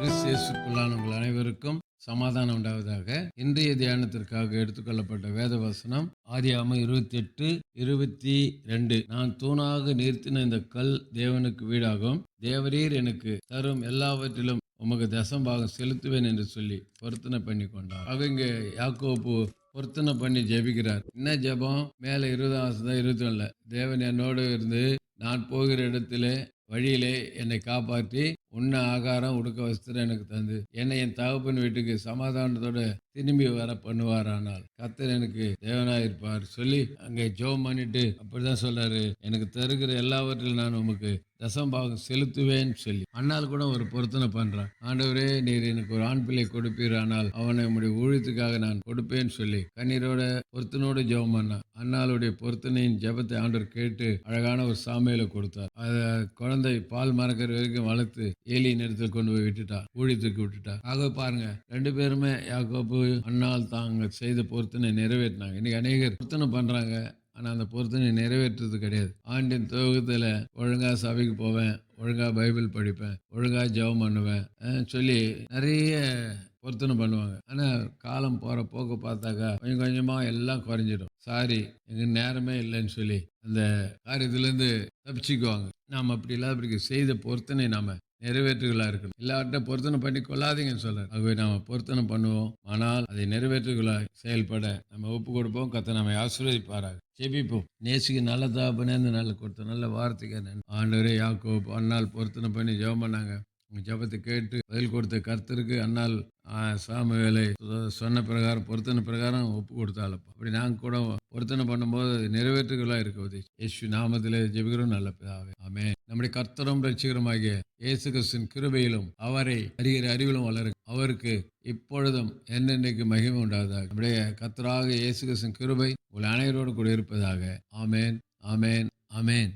கிறிஸ்தியேசுக்குள்ளான அனைவருக்கும் சமாதானம் உண்டாவதாக. இன்றைய தியானத்திற்காக எடுத்துக்கொள்ளப்பட்ட வேத வசனம் ஆதியாம இருபத்தி எட்டு இருபத்தி ரெண்டு. நான் தூணாக நிறுத்தின இந்த கல் தேவனுக்கு வீடாகும். தேவரீர் எனக்கு தரும் எல்லாவற்றிலும் உமக்கு தசம்பாகம் செலுத்துவேன் என்று சொல்லி பொருத்தனை பண்ணி கொண்டார் அவங்க யாக்கோப்பு பொருத்தனை பண்ணி ஜெபிக்கிறார். என்ன ஜெபம்? மேலே இருபதாம் வருஷம் இருபத்தி ஒண்ணுல தேவன் என்னோடு இருந்து நான் போகிற இடத்துல வழியிலே என்னை காப்பாற்றி உண்ண ஆகாரம் உடுக்க வஸ்திரம் எனக்கு தந்து. என்னை என் தகப்பன் வீட்டுக்கு சமாதானத்தோட திரும்பி வர பண்ணுவாரானால் கத்தர் எனக்கு தேவனாக இருப்பார் சொல்லி அங்கே ஜெபம் பண்ணிட்டு அப்படிதான் சொல்றாரு. எனக்கு தருகிற எல்லாவற்றிலும் நான் உமக்கு தசம்பாகம் செலுத்துவேன் சொல்லி. அண்ணால் கூட ஒரு பொருத்தனை பண்றான். ஆண்டவரே நீர் எனக்கு ஒரு ஆண் பிள்ளை கொடுப்பீர் ஆனால் அவனை உடைய ஊழியத்துக்காக நான் கொடுப்பேன் சொல்லி கண்ணீரோட பொருத்தனோட ஜெபம் பண்ணான். அண்ணாளுடைய பொருத்தனையின் ஜெபத்தை ஆண்டவர் கேட்டு அழகான ஒரு சாமையில கொடுத்தார். அதை குழந்தை பால் மறக்கிற வரைக்கும் வளர்த்து ஏலியின் இடத்துல கொண்டு போய் விட்டுட்டா ஊழியத்துக்கு விட்டுட்டா. ஆக பாருங்க ரெண்டு பேருமே யாக்கோப்பு அண்ணால் தாங்க செய்த பொருத்தனை நிறைவேற்றினாங்க. இன்னைக்கு அநேகர் பொருத்தனை பண்றாங்க. ஆனால் அந்த பொருத்தனை நிறைவேற்றுறது கிடையாது. ஆண்டின் துவக்கத்தில் ஒழுங்காக சபைக்கு போவேன் ஒழுங்காக பைபிள் படிப்பேன் ஒழுங்காக ஜெபம் பண்ணுவேன் சொல்லி நிறைய பொருத்தனை பண்ணுவாங்க. ஆனால் காலம் போகிற போக்கு பார்த்தாக்கா கொஞ்சம் கொஞ்சமாக எல்லாம் குறைஞ்சிடும். சாரி எங்கள் நேரமே இல்லைன்னு சொல்லி அந்த காரியத்துலேருந்து தப்பிச்சுக்குவாங்க. நாம் அப்படி இல்லாதபடிக்கு செய்த பொருத்தனை நாம் நிறைவேற்றுகளாக இருக்கணும். எல்லார்ட்ட பொருத்தனை பண்ணி கொள்ளாதீங்கன்னு சொல்றாரு. ஆகவே நாம் பொருத்தனை பண்ணுவோம். ஆனால் அதை நிறைவேற்றுகளாக செயல்பட நம்ம ஒப்பு கொடுப்போம். கத்த நம்மை ஆசீர்வதிப்பாராக. ஜெபிப்போம். நேசிக்கு நல்ல தாபனே இந்த நல்ல கொடுத்த நல்ல வார்த்தைக்கு ஆண்டவரே யாக்கோ அன்னால் பொருத்தனை பண்ணி ஜெபம் பண்ணாங்க. உங்கள் ஜெபத்தை கேட்டு பதில் கொடுத்த கர்த்தருக்கு அன்னால் சாமி வேலை சொன்ன பிரகாரம் பொருத்தனை பிரகாரம் ஒப்பு கொடுத்தாலப்பா. அப்படி நாங்கள் கூட பொருத்தனை பண்ணும்போது நிறைவேற்றுகளாக இருக்க உதவி. யேசு நாமத்தில் ஜெபிக்கிறோம். நல்ல பிதாவே. ஆமே நம்முடைய கர்த்தரும் ரட்சிகரமாகிய இயேசு கிறிஸ்துவின் கிருபையிலும் அவரை அறிகிற அறிவிலும் வளரும் அவருக்கு இப்பொழுதும் என்னென்னைக்கு மகிமை உண்டாதாக நம்முடைய கர்த்தராக இயேசு கிருபை உங்கள் அனைவரோடு கூட இருப்பதாக. ஆமேன் ஆமேன் ஆமேன்.